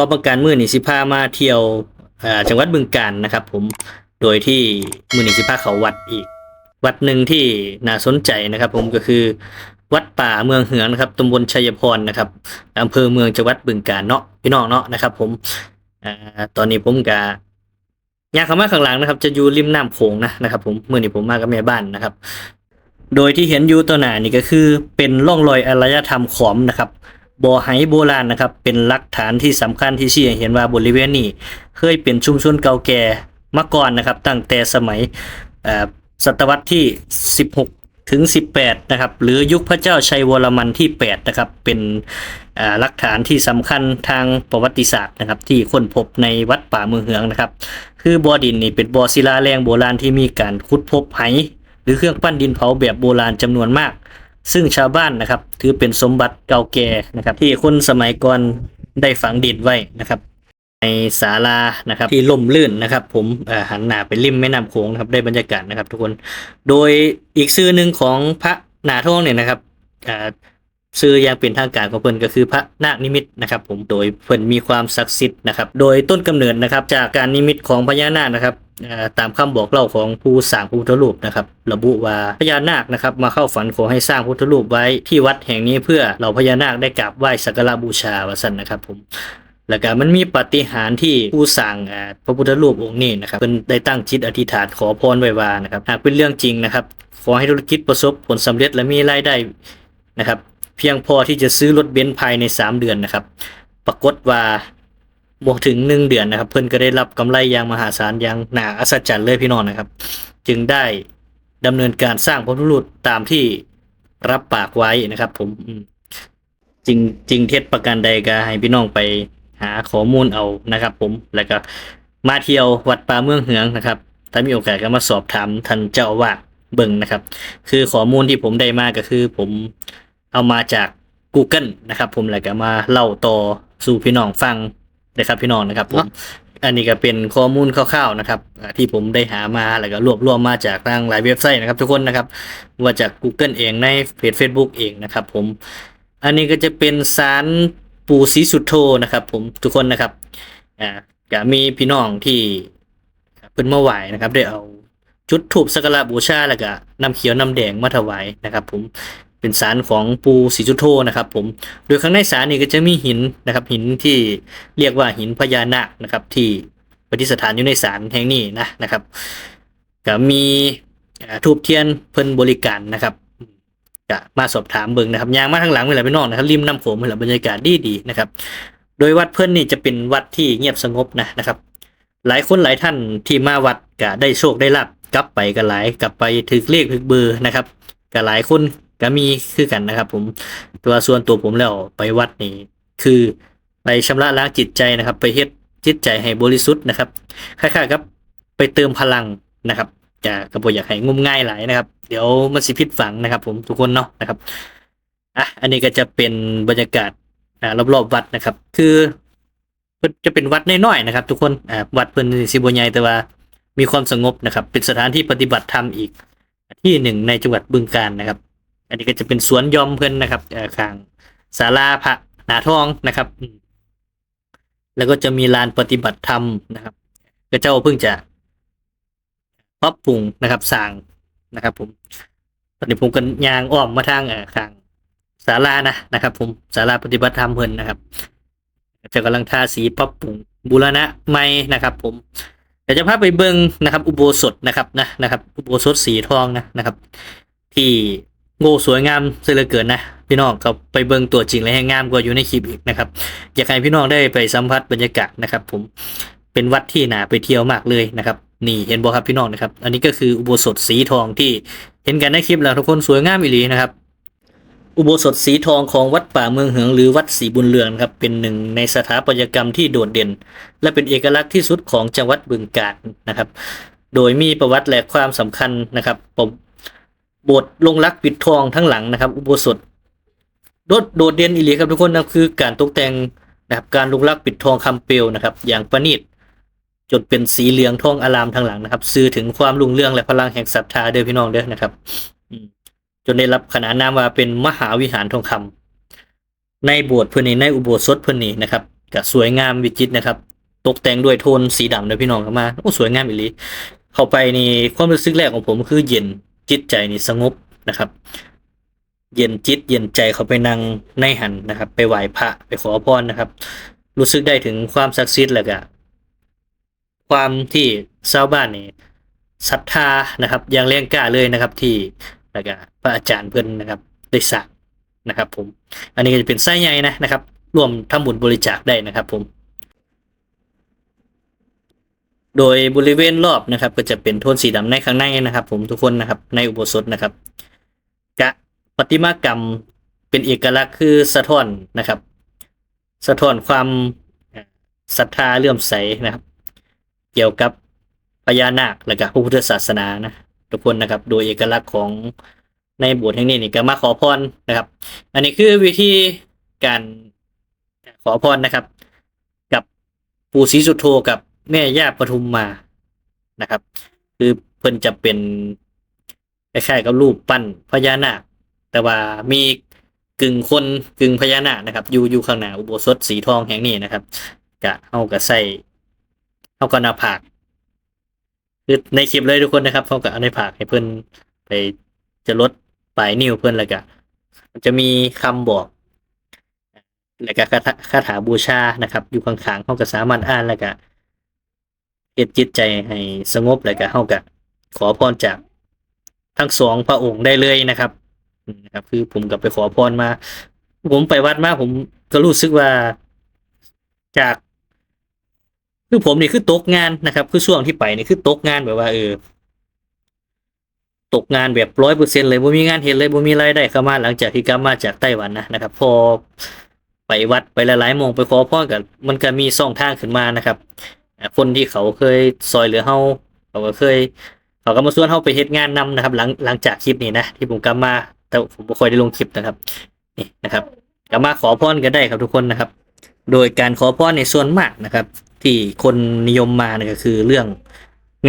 อประการมือนี่สิพามาเที่ยวจังหวัดบึงกาฬนะครับ ผมโดยที่มือนี่สิพาเขาวัดอีก วัดหนึ่งที่น่าสนใจนะครับ ผมก็คือวัดป่าเมืองเหืองนะครับตำบลชัยพรนะครับอำเภอเมืองจังหวัดบึงกาฬเนาะพี่น้องเนาะนะครับ ผมอตอนนี้ผมกะยางเข้ามาข้างหลังนะครับ จะอยู่ริมน้ำโขงนะนะครับผมเมื่อนี้ผมมากับแม่บ้านนะครับ โดยที่เห็นอยู่ตัวหนานี่ก็คือเป็นร่องรอยอารยธรรมขอมนะครับ บ่อไหโบราณนะครับ เป็นหลักฐานที่สำคัญที่ชี้ให้เห็นว่าบริเวณนี้ เคยเป็นชุมชนเก่าแก่มาก่อนนะครับ ตั้งแต่สมัยศตวรรษที่ 16 ถึง 18 นะครับ หรือยุคพระเจ้าชัยวรมันที่ 8 นะครับ เป็นหลักฐานที่สำคัญทางประวัติศาสตร์นะครับ ที่ค้นพบในวัดป่าเมืองเหืองนะครับ คือบ่อดินนี่เป็นบ่อศิลาแรงโบราณที่มีการขุดพบไหหรือเครื่องปั้นดินเผาแบบโบราณจำนวนมาก ซึ่งชาวบ้านนะครับ ถือเป็นสมบัติเก่าแก่นะครับ ที่คนสมัยก่อนได้ฝังดินไว้นะครับ ในศาลานะครับ ที่ล่มลื่นนะครับ ผมหันหน้าไปริมแม่น้ำโขงนะครับได้บรรยากาศนะครับ ทุกคนโดยอีกชื่อหนึ่งของพระนาทองเนี่ยนะครับ อ่าชื่ออย่างเป็นทางการของเพิ่นก็คือพระนาคนิมิตนะครับผมโดยเพิ่นมีความศักดิ์สิทธิ์นะครับโดยต้นกำเนิดนะครับจากการนิมิตของพญานาคนะครับตามคำบอกเล่าของผู้สร้างพระพุทธรูปนะครับระบุว่าพญานาคนะครับมาเข้าฝันขอให้สร้างพุทธรูปไว้ที่วัดแห่งนี้เพื่อเราพญานาคได้กราบไหว้สักการะบูชาว่าซั่นนะครับผมแล้วก็มันมีปฏิหารที่ผู้สร้างพระพุทธรูปองค์นี้นะครับเพิ่นได้ตั้งจิตอธิษฐานขอพรไว้ว่านะครับหากเป็นเรื่องจริงนะครับขอให้ธุรกิจประสบผลสำเร็จและมีรายได้นะครับ เพียงพอที่จะซื้อรถเบนซ์ภายใน 3 เดือนนะครับ ปรากฏว่าบวกถึง 1 เดือนนะครับ เพิ่นก็ได้รับกำไรอย่างมหาศาลอย่างน่าอัศจรรย์เลยพี่น้องนะครับ จึงได้ดำเนินการสร้างพระพุทธรูปตามที่รับปากไว้นะครับผมอืมจริงจริงเท็จประการใดก็ให้พี่น้องไปหาข้อมูลเอานะครับ ผมแล้วก็มาเที่ยววัดป่าเมืองเหืองนะครับ ถ้ามีโอกาสก็มาสอบถามท่านเจ้าอาวาสเบิ่งนะครับ คือข้อมูลที่ผมได้มาก็คือผม เอามาจาก Google นะครับ ผมแล้วก็มาเล่าต่อสู่พี่น้องฟังนะครับพี่น้องนะครับผมอันนี้ก็เป็นข้อมูลคร่าวๆนะครับอ่าที่ผมได้หามาแล้วก็รวบรวมมาจากทางหลายเว็บไซต์นะครับ ทุกคนนะครับว่าจาก Google เองในเพจ Facebook เองนะครับ ผม อันนี้ก็จะเป็นสารปู่ศรีสุโธนะครับ ผมทุกคนนะครับอ่าก็มีพี่น้องที่เพิ่นมาไหวนะครับ ได้เอาจุดถูปสักการะบูชาแล้วก็น้ำเขียวน้ำแดงมาถวายนะครับ ผม เป็นสารของปู่ศรีสุโธนะครับ ผม โดยข้างในสารนี่ก็จะมีหินนะครับ หินที่เรียกว่าหินพญานาคนะครับ ที่ประดิษฐานอยู่ในสารแห่งนี้นะนะครับก็มีทูบเทียนเพิ่นบริการนะครับก็มาสอบถามเบิ่งนะครับยางมาทางหลังเวลาไปนอกนะครับริมน้ำโขงเวลาบรรยากาศดีดีนะครับ โดยวัดเพิ่นนี่จะเป็นวัดที่เงียบสงบนะนะครับ หลายคนหลายท่านที่มาวัดก็ได้โชคได้ลาบกลับไปกันหลายกลับไปถึกเลขถึกเบอร์นะครับก็หลายคน ก็มีคือกันนะครับ ผมตัวส่วนตัวผมแล้วไปวัดนี่คือไปชำระล้างจิตใจนะครับ ไปเฮ็ดจิตใจให้บริสุทธิ์นะครับคล้ายๆครับ ไปเติมพลังนะครับจะกระโปอยากให้งมง่ายหลายนะครับ เดี๋ยวมันสิพิษฝังนะครับ ผมทุกคนเนาะนะครับอะอันนี้ก็จะเป็นบรรยากาศอ่ารอบๆวัดนะครับ คือจะเป็นวัดน้อยๆนะครับ ทุกคนอ่าวัดเพิ่นสิบ่ใหญ่แต่ว่ามีความสงบนะครับ เป็นสถานที่ปฏิบัติธรรมอีกที่หนึ่งในจังหวัดบึงกาฬนะครับ อันนี้ก็จะเป็นสวนยอมเพิ่นนะครับข้างศาลาพระนาทองนะครับ แล้วก็จะมีลานปฏิบัติธรรมนะครับก็เจ้าเพิ่งจะปรับปรุงนะครับสร้างนะครับ ผม ตอนนี้ผมกันยางอ้อมมาทางเอ่อข้างศาลานะนะครับ ผมศาลาปฏิบัติธรรมเพิ่นนะครับจะกำลังทาสีปรับปรุงบูรณะใหม่นะครับ ผมเดี๋ยวจะพาไปเบิ่งนะครับ อุโบสถนะครับนะนะครับ อุโบสถสีทองนะนะครับ ที่ โง่สวยงามเสียเหลือเกินนะพี่น้องก็ไปเบิ่งตัวจริงและให้งามกว่าอยู่ในคลิปอีกนะครับอยากให้พี่น้องได้ไปสัมผัสบรรยากาศนะครับ ผมเป็นวัดที่หนาไปเที่ยวมากเลยนะครับนี่เห็นบ่ครับพี่น้องนะครับ อันนี้ก็คืออุโบสถสีทองที่เห็นกันในคลิปแล้วทุกคนสวยงามอีหลีนะครับ อุโบสถสีทองของวัดป่าเมืองเหืองหรือวัดศรีบุญเรืองนครับเป็นหนึ่งในสถาปัตยกรรมที่โดดเด่น และเป็นเอกลักษณ์ที่สุดของจังหวัดบึงกาฬนะครับ โดยมีประวัติและความสำคัญนะครับผม โบสถ์ลงรักปิดทองทั้งหลังนะครับอุโบสถโดดโดดเด่นอีหลีครับทุกคนนะคือการตกแต่งนะครับการลงรักปิดทองคำเปลวนะครับ อย่างประณีตจนเป็นสีเหลืองทองอารามทางหลังนะครับสื่อถึงความรุ่งเรืองและพลังแห่งศรัทธาเด้อพี่น้องเด้อนะครับจนได้รับขนานนามว่าเป็นมหาวิหารทองคำในโบสถ์เพื่อนนี้ในอุโบสถเพื่อนนี้นะครับก็สวยงามวิจิตรนะครับ ตกแต่งด้วยโทนสีดำเลยพี่น้องเข้ามาโอ้สวยงามอีหลีเข้าไปนี่ความรู้สึกแรกของผมคือเย็น จิตใจนี่สงบนะครับ เย็นจิตเย็นใจเขาไปนั่งในหันนะครับ ไปไหว้พระไปขอพรนะครับ รู้สึกได้ถึงความศักดิ์สิทธิ์แล้วก็ความที่ชาวบ้านนี่ศรัทธานะครับอย่างแรงกล้าเลยนะครับที่แล้วก็พระอาจารย์เพื่อนนะครับได้สร้างนะครับ ผม อันนี้ก็จะเป็นไส้ใหญ่นะนะครับ ร่วมทำบุญบริจาคได้นะครับ ผม โดยบริเวณรอบนะครับ ก็จะเป็นโทนสีดำในข้างในนะครับ ผมทุกคนนะครับในอุโบสถนะครับกะประติมากรรมเป็นเอกลักษณ์คือสะท้อนนะครับ สะท้อนความศรัทธาเลื่อมใสนะครับ เกี่ยวกับพญานาคและก็พระพุทธศาสนานะทุกคนนะครับ โดยเอกลักษณ์ของในโบสถ์แห่งนี้นี่ก็มาขอพรนะครับ อันนี้คือวิธีการขอพรนะครับ กับปู่ศรีสุโธกับ แม่ย่าปทุมมานะครับ คือเพิ่นจะเป็นคล้ายๆกับรูปปั้นพญานาค แต่ว่ามีกึ่งคนกึ่งพญานาคนะครับ อยู่อยู่ข้างหน้าอุโบสถสีทองแห่งนี้นะครับกะเอากะใส่เอากะหนาผากคือในคลิปเลยทุกคนนะครับเขากะเอาในผากให้เพิ่นไปจะลดปลายนิ้วเพิ่นแล้วก็มันจะมีคำบอกแล้วก็คาถาคาถาบูชานะครับ อยู่ข้างๆเขาก็สามารถอ่านแล้วก็ เฮ็ดจิตใจให้สงบแล้วก็เขาก็ขอพรจากทั้งสองพระองค์ได้เลยนะครับนะครับ คือผมก็ไปขอพรมา ผมไปวัดมาผมก็รู้สึกว่าจาก คือผมนี่คือตกงานนะครับ คือช่วงที่ไปนี่คือตกงานแบบว่าเออตกงานแบบร้อยเปอร์เซ็นต์เลยบ่มีงานเห็นเลยบ่มีรายได้เข้ามาหลังจากที่กลับมาจากไต้หวันนะนะครับ พอไปวัดไปหลายๆโมงไปขอพรกับมันก็มีช่องทางขึ้นมานะครับ คนที่เขาเคยซอยเหลือเฮาเขาก็เคย เขาก็มาชวนเฮาไปเฮ็ดงานนำนะครับ หลังหลังจากคลิปนี้นะที่ผมกลับมา แต่ผมบ่ค่อยได้ลงคลิปนะครับนี่นะครับกลับมาขอพรกันได้ครับทุกคนนะครับ โดยการขอพรในส่วนมากนะครับ ที่คนนิยมมาเนี่ยก็คือเรื่อง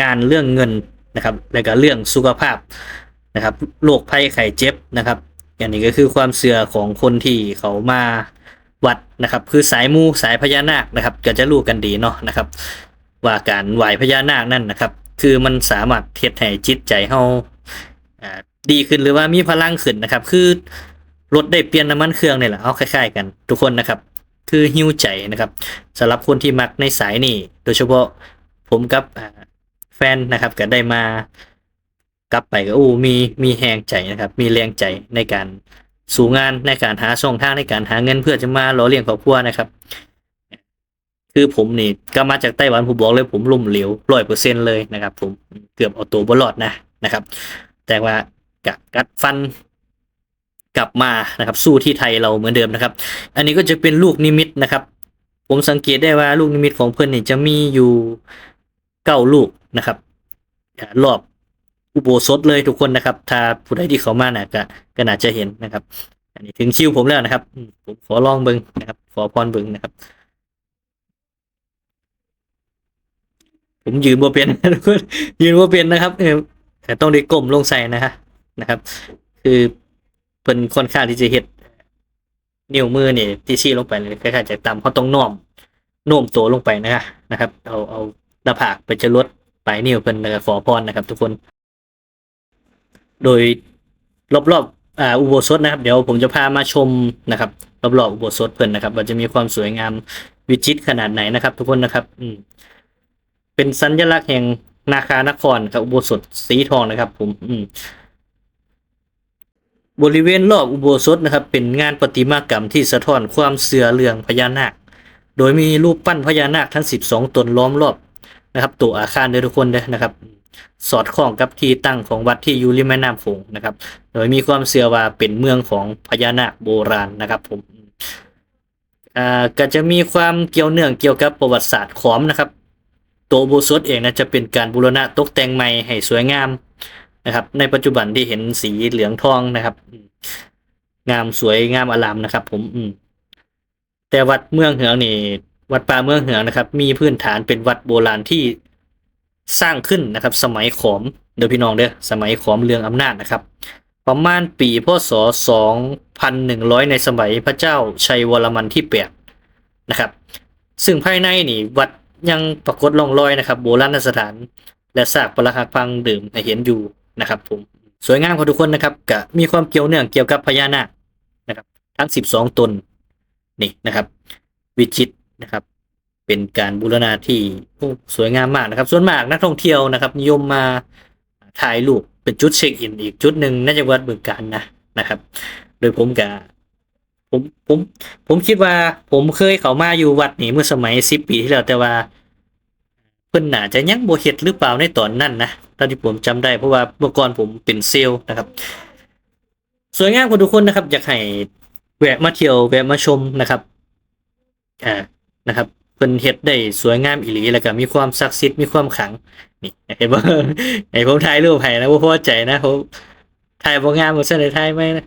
งานเรื่องเงินนะครับ แล้วก็เรื่องสุขภาพนะครับโรคภัยไข้เจ็บนะครับ อย่างนี้ก็คือความเชื่อของคนที่เขามา วัดนะครับ คือสายมูสายพญานาคนะครับ ก็จะรู้กันดีเนาะนะครับ ว่าการไหวพญานาคนั่นนะครับ คือมันสามารถเทียดให้จิตใจเฮาอ่าดีขึ้นหรือว่ามีพลังขึ้นนะครับ คือรถได้เปลี่ยนน้ำมันเครื่องนี่แหละเอาคล้ายๆกัน ทุกคนนะครับ คือหิวใจนะครับสำหรับคนที่มักในสายนี่โดยเฉพาะผมกับแฟนนะครับก็ได้มากลับไปก็อู้มีมีแหงใจนะครับ มีแรงใจในการ สู่งานในการหาช่องทางในการหาเงินเพื่อจะมาหล่อเลี้ยงครอบครัวนะครับ คือผมนี่ก็มาจากไต้หวันผมบอกเลยผมลุ่มเหลวร้อยเปอร์เซ็นเลยนะครับ ผมเกือบเอาตัวบรอดนะนะครับ แต่ว่ากักัดฟันกลับมานะครับ สู้ที่ไทยเราเหมือนเดิมนะครับ อันนี้ก็จะเป็นลูกนิมิตนะครับ ผมสังเกตได้ว่าลูกนิมิตของเพื่อนนี่จะมีอยู่เก้าลูกนะครับรอบ อุโบสถเลยทุกคนนะครับ ถ้าผู้ใดที่เขามาน่ะก็ก็น่าจะเห็นนะครับ อันนี้ถึงคิวผมแล้วนะครับผมขอลองเบิงนะครับ ขอพรเบิงนะครับ ผมยืนบ่เป็นทุกคนยืนบ่เป็นนะครับเออแต่ต้องได้ก้มลงใส่นะฮะนะครับ คือเพิ่นค่อนข้างที่จะเฮ็ดนิ้วมือเนี่ยที่ชี้ลงไปเลยคล้ายๆจะต่ำเขาต้องโน้อมโน้มตัวลงไปนะนะครับ เอาเอาหน้าผากไปจะลดปลายนิ้วเพิ่นขอพรนะครับ ทุกคน โดยรอบๆอ่าอุโบสถนะครับ เดี๋ยวผมจะพามาชมนะครับรอบๆอุโบสถเพิ่นนะครับ ว่าจะมีความสวยงามวิจิตรขนาดไหนนะครับ ทุกคนนะครับ อืมเป็นสัญลักษณ์แห่งนาคานครครับอุโบสถสีทองนะครับ ผม อืมบริเวณรอบอุโบสถนะครับ เป็นงานประติมากรรมที่สะท้อนความเสื่อเรื่องพญานาค โดยมีรูปปั้นพญานาคทั้ง 12 ตนล้อมรอบนะครับ ตัวอาคารเด้อทุกคนเด้อนะครับ สอดคล้องกับที่ตั้งของวัดที่อยู่ริมแม่น้ำโขงนะครับ โดยมีความเชื่อว่าเป็นเมืองของพญานาคโบราณนะครับผมอ่าก็จะมีความเกี่ยวเนื่องเกี่ยวกับประวัติศาสตร์ขอมนะครับ ตัวอุโบสถเองนะจะเป็นการบูรณะตกแต่งใหม่ให้สวยงามนะครับ ในปัจจุบันที่เห็นสีเหลืองทองนะครับ งามสวยงามอลามนะครับ ผมอืมแต่วัดเมืองเหืองนี่วัดป่าเมืองเหืองนะครับ มีพื้นฐานเป็นวัดโบราณที่ สร้างขึ้นนะครับ สมัยขอมเดี๋ยวพี่น้องเด้อสมัยขอมเรืองอำนาจนะครับ ประมาณปีพศ 2100 ในสมัยพระเจ้าชัยวรมันที่8นะครับ ซึ่งภายในนี่วัดยังปรากฏร่องรอยนะครับ โบราณสถาน และซากปรักหักพังดื่มให้เห็นอยู่นะครับผมสวยงามของทุกคนนะครับกะมีความเกี่ยวเนื่องเกี่ยวกับพญานาคนะครับ ทั้ง 12 ตนนี่นะครับ วิจิตนะครับ เป็นการบูรณาที่สวยงามมากนะครับ ส่วนมากนักท่องเที่ยวนะครับนิยมมาถ่ายรูปเป็นจุดเช็คอินอีกจุดหนึ่งในจังหวัดบึงกาฬนะนะครับ โดยผมกะผมผมผมคิดว่าผมเคยเขามาอยู่วัดนี้เมื่อสมัยสิบปีที่แล้วแต่ว่าเพิ่นน่าจะยังบ่เฮ็ดหรือเปล่าในตอนนั้นนะตอนที่ผมจำได้เพราะว่าเมื่อก่อนผมเป็นเซลล์นะครับ สวยงามกว่าทุกคนนะครับ อยากให้แวะมาเที่ยวแวะมาชมนะครับอ่านะครับ เพิ่นเฮ็ดได้สวยงามอีหลีแล้วก็มีความศักดิ์สิทธิ์มีความขลังนี่เห็นบ่ไอ้ผมถ่ายรูปให้นะบ่พอใจนะผมถ่ายบ่งามบ่ซั่นได้ถ่ายไหมนะ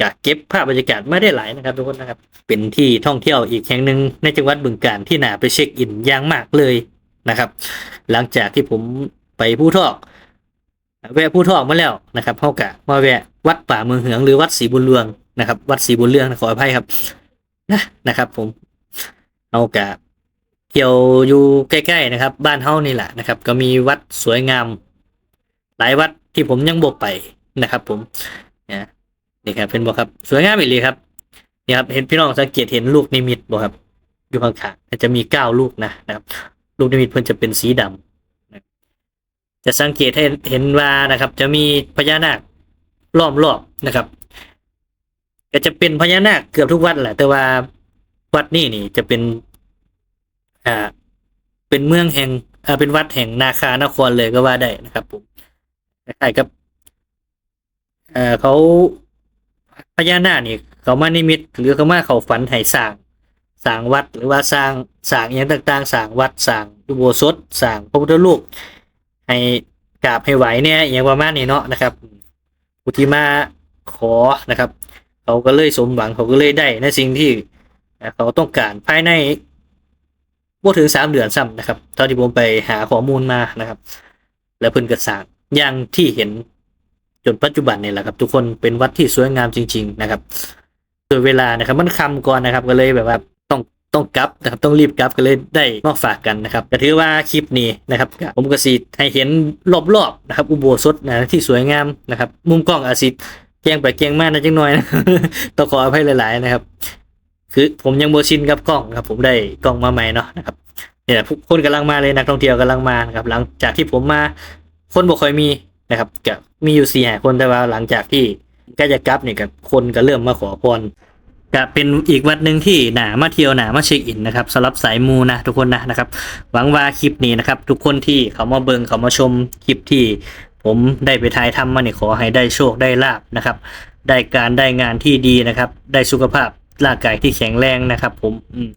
กะเก็บภาพบรรยากาศไมาได้หลายนะครับทุกคนนะครับ เป็นที่ท่องเที่ยวอีกแห่งหนึ่งในจังหวัดบึงกาฬที่น่าไปเช็คอินอย่างมากเลยนะครับ หลังจากที่ผมไปผู้ทอกแวะผู้ทอกมาแล้วนะครับเฮากะมาแวะวัดป่าเมืองเหืองหรือวัดศรีบุญเรืองนะครับ วัดศรีบุญเรืองนะขออภัยครับนะนะครับ ผม เฮากะเที่ยวอยู่ใกล้ๆนะครับ บ้านเฮานี่แหละนะครับ ก็มีวัดสวยงาม หลายวัดที่ผมยังบ่ไปนะครับ ผมนะนี่ครับเป็นบ่ครับ สวยงามอีหลีครับนี่ครับเห็นพี่น้องสังเกตเห็นลูกนิมิตบ่ครับ อยู่ข้างๆจะมีเก้าลูกนะนะครับ ลูกนิมิตเพิ่นจะเป็นสีดำจะสังเกตให้เห็นว่านะครับ จะมีพญานาคล้อมรอบนะครับ ก็จะเป็นพญานาคเกือบทุกวัดแหละ แต่ว่า วัดนี่นี่จะเป็น อ่า เป็นเมืองแห่ง อ่า เป็นวัดแห่งนาคานครเลยก็ว่าได้นะครับผมคล้ายๆกับเอ่อเขาพญานาคนี่เขามานิมิต หรือเขามาเขาฝันให้สร้างสร้างวัดหรือว่าสร้างสร้างอย่างต่างๆสร้างวัดสร้างอุโบสถสร้างพระพุทธรูปให้กราบให้ไหวเนี่ยอย่างประมาณนี้เนาะนะครับผู้ที่มาขอนะครับ เขาก็เลยสมหวังเขาก็เลยได้ในสิ่งที่ เขาต้องการภายในบ่ถึงสามเดือนซ้ำนะครับ เท่าที่ผมไปหาข้อมูลมานะครับ แล้วเพิ่นก็สร้างอย่างที่เห็นจนปัจจุบันเนี่ยแหละครับ ทุกคนเป็นวัดที่สวยงามจริง ๆ นะครับโดยเวลานะครับ มันคำก่อนนะครับก็เลยแบบว่าต้องต้องกลับนะครับ ต้องรีบกลับก็เลยได้มาฝากกันนะครับก็ถือว่าคลิปนี้นะครับ ผมก็สิให้เห็นรอบๆนะครับ อุโบสถนะที่สวยงามนะครับ มุมกล้องอาจสิแกล้งไปแกล้งมานะจังหน่อยนะต้องขออภัยหลาย ๆ นะครับ คือผมยังโบชินกับกล้องครับ ผมได้กล้องมาใหม่เนาะนะครับเนี่ยคนกำลังมาเลยนักท่องเที่ยวกำลังมานะครับ หลังจากที่ผมมาคนบ่ค่อยมีนะครับก็มีอยู่สี่ห้าคนแต่ว่าหลังจากที่ใกล้จะกลับเนี่ยกับคนก็เริ่มมาขอพรก็เป็นอีกวัดหนึ่งที่หนามาเที่ยวหนามาเช็คอินนะครับสำหรับสายมูนะทุกคนนะนะครับ หวังว่าคลิปนี้นะครับ ทุกคนที่เขามาเบิงเขามาชมคลิปที่ ผมได้ไปถ่ายทำมาเนี่ยขอให้ได้โชคได้ลาบนะครับ ได้การได้งานที่ดีนะครับ ได้สุขภาพ ร่างกายที่แข็งแรงนะครับ ผมอืม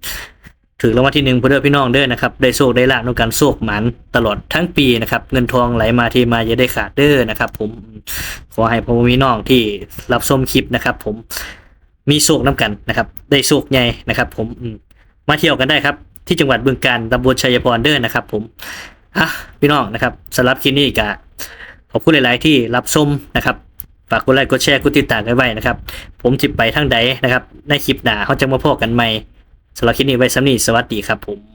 ถือรางวัลที่หนึ่งเพื่อพี่น้องเด้อนะครับได้โชคได้ลาบในการโชคหมันตลอดทั้งปีนะครับ เงินทองไหลมาที่มาอย่าได้ขาดเด้อนะครับ ผมขอให้พ่อม่พี่น้องที่รับชมคลิปนะครับ ผมมีโชคน้กันนะครับ ได้โชคใหญ่นะครับ ผมมาเที่ยวกันได้ครับ ที่จังหวัดบึงกาฬตำบลชัยพรเด้อนะครับ ผมอะพี่น้องนะครับสำหรับคลิปนี้ก็ขอบคุณหลาย ๆ ที่รับชมนะครับ ฝากกดไลค์กดแชร์กดติดตามกันไว้นะครับ ผมจิบไปทางใดนะครับ ในคลิปหน้าเขาจะมาพบกันใหม่สำหรับคลิปนี้ไว้สำนีสวัสดีครับผม